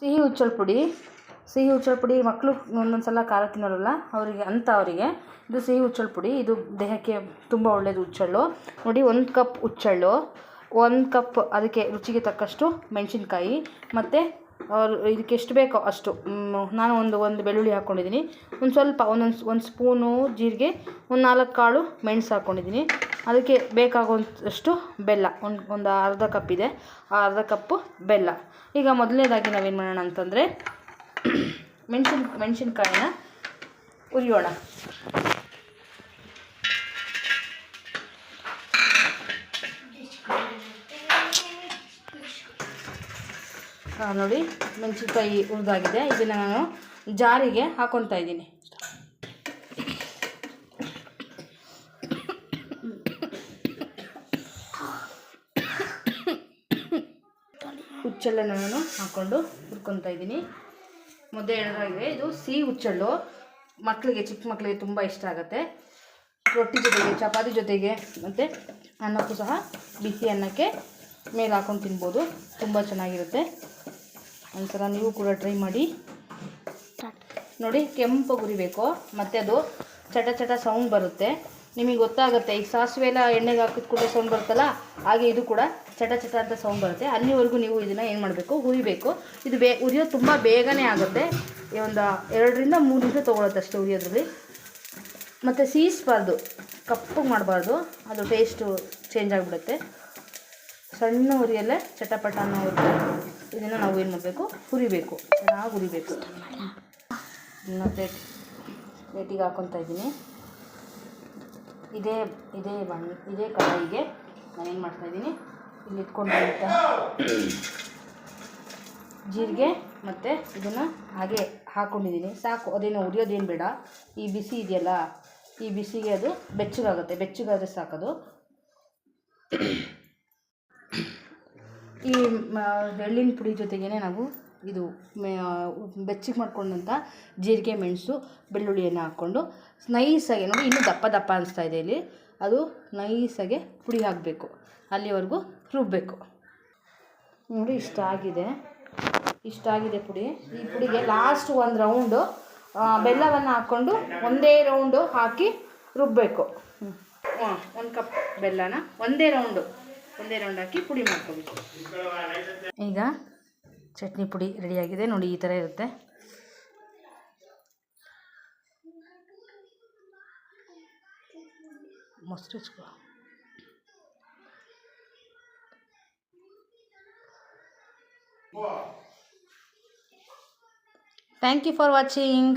ಸಿಹಿ ಹುಚ್ಚಳ ಪುಡಿ. ಸಿಹಿ ಹುಚ್ಚಳ ಪುಡಿ ಮಕ್ಕಳು ಒಂದೊಂದು ಸಲ ಖಾರ ತಿನ್ನೋರಲ್ಲ, ಅವರಿಗೆ, ಅಂತ ಅವರಿಗೆ. ಇದು ಸಿಹಿ ಹುಚ್ಚಳ ಪುಡಿ. ಇದು ದೇಹಕ್ಕೆ ತುಂಬ ಒಳ್ಳೆಯದು ಹುಚ್ಚಳ್ಳು. ನೋಡಿ, ಒಂದು ಕಪ್ ಹುಚ್ಚಳ್ಳು. ಒಂದು ಕಪ್ ಅದಕ್ಕೆ ರುಚಿಗೆ ತಕ್ಕಷ್ಟು ಮೆಣಸಿನ್ಕಾಯಿ. ಮತ್ತು ಇದಕ್ಕೆ ಎಷ್ಟು ಬೇಕೋ ಅಷ್ಟು. ನಾನು ಒಂದು ಒಂದು ಬೆಳ್ಳುಳ್ಳಿ ಹಾಕ್ಕೊಂಡಿದ್ದೀನಿ ಒಂದು ಸ್ವಲ್ಪ, ಒಂದೊಂದು, ಒಂದು ಸ್ಪೂನು ಜೀರಿಗೆ, ಒಂದು ನಾಲ್ಕು ಕಾಳು ಮೆಣಸು ಹಾಕ್ಕೊಂಡಿದ್ದೀನಿ ಅದಕ್ಕೆ ಬೇಕಾಗುವಷ್ಟು ಬೆಲ್ಲ, ಒಂದು ಒಂದು ಅರ್ಧ ಕಪ್ ಇದೆ. ಆ ಅರ್ಧ ಕಪ್ಪು ಬೆಲ್ಲ. ಈಗ ಮೊದಲನೇದಾಗಿ ನಾವೇನು ಮಾಡೋಣ ಅಂತಂದರೆ ಮೆಣಸಿನ, ಮೆಣಸಿನ್ಕಾಯಿನ ಹುರಿಯೋಣ ನೋಡಿ, ಮೆಣಸಿನ್ಕಾಯಿ ಉರಿದಾಗಿದೆ. ಇದನ್ನು ನಾನು ಜಾರಿಗೆ ಹಾಕೊತಾ ಇದ್ದೀನಿ. ನಾನು ಹಾಕ್ಕೊಂಡು ಹುರ್ಕೊತಾ ಇದ್ದೀನಿ. ಮುದ್ದೆ ಹೇಳಿದಾಗೆ ಇದು ಸಿಹಿ ಹುಚ್ಚೆಳ್ಳು ಮಕ್ಕಳಿಗೆ ಚಿಕ್ಕ ಮಕ್ಕಳಿಗೆ ತುಂಬ ಇಷ್ಟ ಆಗುತ್ತೆ. ರೊಟ್ಟಿ ಜೊತೆಗೆ, ಚಪಾತಿ ಜೊತೆಗೆ ಮತ್ತು ಅನ್ನಕ್ಕೂ ಸಹ ಬಿಸಿ ಅನ್ನಕ್ಕೆ ಮೇಲೆ ಹಾಕೊಂಡು ತಿನ್ಬೋದು. ತುಂಬ ಚೆನ್ನಾಗಿರುತ್ತೆ. ಒಂದ್ಸಲ ನೀವು ಕೂಡ ಟ್ರೈ ಮಾಡಿ. ನೋಡಿ, ಕೆಂಪು ಗುರಿಬೇಕು ಮತ್ತು ಅದು ಚಟ ಚಟ ಸೌಂಡ್ ಬರುತ್ತೆ. ನಿಮಗೆ ಗೊತ್ತಾಗುತ್ತೆ, ಈಗ ಸಾಸಿವೆ ಎಲ್ಲ ಎಣ್ಣೆಗೆ ಹಾಕಿದ ಕೂಡಲೇ ಸೌಂಡ್ ಬರುತ್ತಲ್ಲ, ಹಾಗೆ ಇದು ಕೂಡ ಚಟ ಚಟ ಅಂತ ಸೌಂಡ್ ಬರುತ್ತೆ. ಅಲ್ಲಿವರೆಗೂ ನೀವು ಇದನ್ನು ಏನು ಮಾಡಬೇಕು? ಹುರಿಬೇಕು. ಇದು ಬೇ ಉರಿಯೋದು ತುಂಬ ಬೇಗನೆ ಆಗುತ್ತೆ. ಈ ಒಂದು ಎರಡರಿಂದ ಮೂರು ನಿಮಿಷ ತೊಗೊಳುತ್ತೆ ಅಷ್ಟೇ ಉರಿಯೋದ್ರಲ್ಲಿ ಮತ್ತು ಸೀಸ್ಬಾರ್ದು ಕಪ್ಪಗೆ ಮಾಡಬಾರ್ದು. ಅದು ಟೇಸ್ಟು ಚೇಂಜ್ ಆಗಿಬಿಡುತ್ತೆ. ಸಣ್ಣ ಉರಿಯಲ್ಲೇ ಚಟಪಟ ಅನ್ನೋ ಇದನ್ನು ನಾವು ಏನು ಮಾಡಬೇಕು? ಹುರಿಬೇಕು. ಚೆನ್ನಾಗಿ ಹುರಿಬೇಕು. ಮತ್ತು ಪ್ಲೇಟ್ ಪ್ಲೇಟಿಗೆ ಹಾಕ್ಕೊತಾ ಇದ್ದೀನಿ. ಇದೇ ಇದೇ ಬಣ್ಣ, ಇದೇ ಕಡಾಯಿಗೆ ನಾನೇನು ಮಾಡ್ತಾಯಿದ್ದೀನಿ ಇಲ್ಲಿ ಇಟ್ಕೊಂಡಿರುವಂಥ ಜೀರಿಗೆ ಮತ್ತು ಇದನ್ನು ಹಾಗೆ ಹಾಕ್ಕೊಂಡಿದ್ದೀನಿ ಸಾಕು, ಅದೇನು ಉರಿಯೋದೇನು ಬೇಡ. ಈ ಬಿಸಿ ಇದೆಯಲ್ಲ, ಈ ಬಿಸಿಗೆ ಅದು ಬೆಚ್ಚಗಾಗುತ್ತೆ. ಬೆಚ್ಚಗಾದರೆ ಸಾಕದು. ಈ ಎಳ್ಳಿನ ಪುಡಿ ಜೊತೆಗೇ ನಾವು ಇದು ಬೆಚ್ಚಗೆ ಮಾಡ್ಕೊಂಡಂಥ ಜೀರಿಗೆ, ಮೆಣಸು, ಬೆಳ್ಳುಳ್ಳಿಯನ್ನು ಹಾಕ್ಕೊಂಡು ನೈಸಾಗಿ ನೋಡಿ ಇನ್ನೂ ದಪ್ಪ ದಪ್ಪ ಅನಿಸ್ತಾ ಇದೆ ಇಲ್ಲಿ. ಅದು ನೈಸಾಗೆ ಪುಡಿ ಹಾಕಬೇಕು. ಅಲ್ಲಿವರೆಗೂ ರುಬ್ಬಬೇಕು ನೋಡಿ, ಇಷ್ಟ ಆಗಿದೆ. ಇಷ್ಟ ಆಗಿದೆ ಪುಡಿ. ಈ ಪುಡಿಗೆ ಲಾಸ್ಟ್ ಒಂದು ರೌಂಡು ಬೆಲ್ಲವನ್ನು ಹಾಕ್ಕೊಂಡು ಒಂದೇ ರೌಂಡು ಹಾಕಿ ರುಬ್ಬಬೇಕು ಹಾಂ, ಒಂದು ಕಪ್ ಬೆಲ್ಲನ ಒಂದೇ ರೌಂಡು ಒಂದೇ ರೌಂಡ್ ಹಾಕಿ ಪುಡಿ ಮಾಡ್ಕೋಬೇಕು. ಈಗ ಚಟ್ನಿ ಪುಡಿ ರೆಡಿಯಾಗಿದೆ. ನೋಡಿ ಈ ಥರ ಇರುತ್ತೆ. ಮೊಸರು ಹಚ್ಕೊ thank you for watching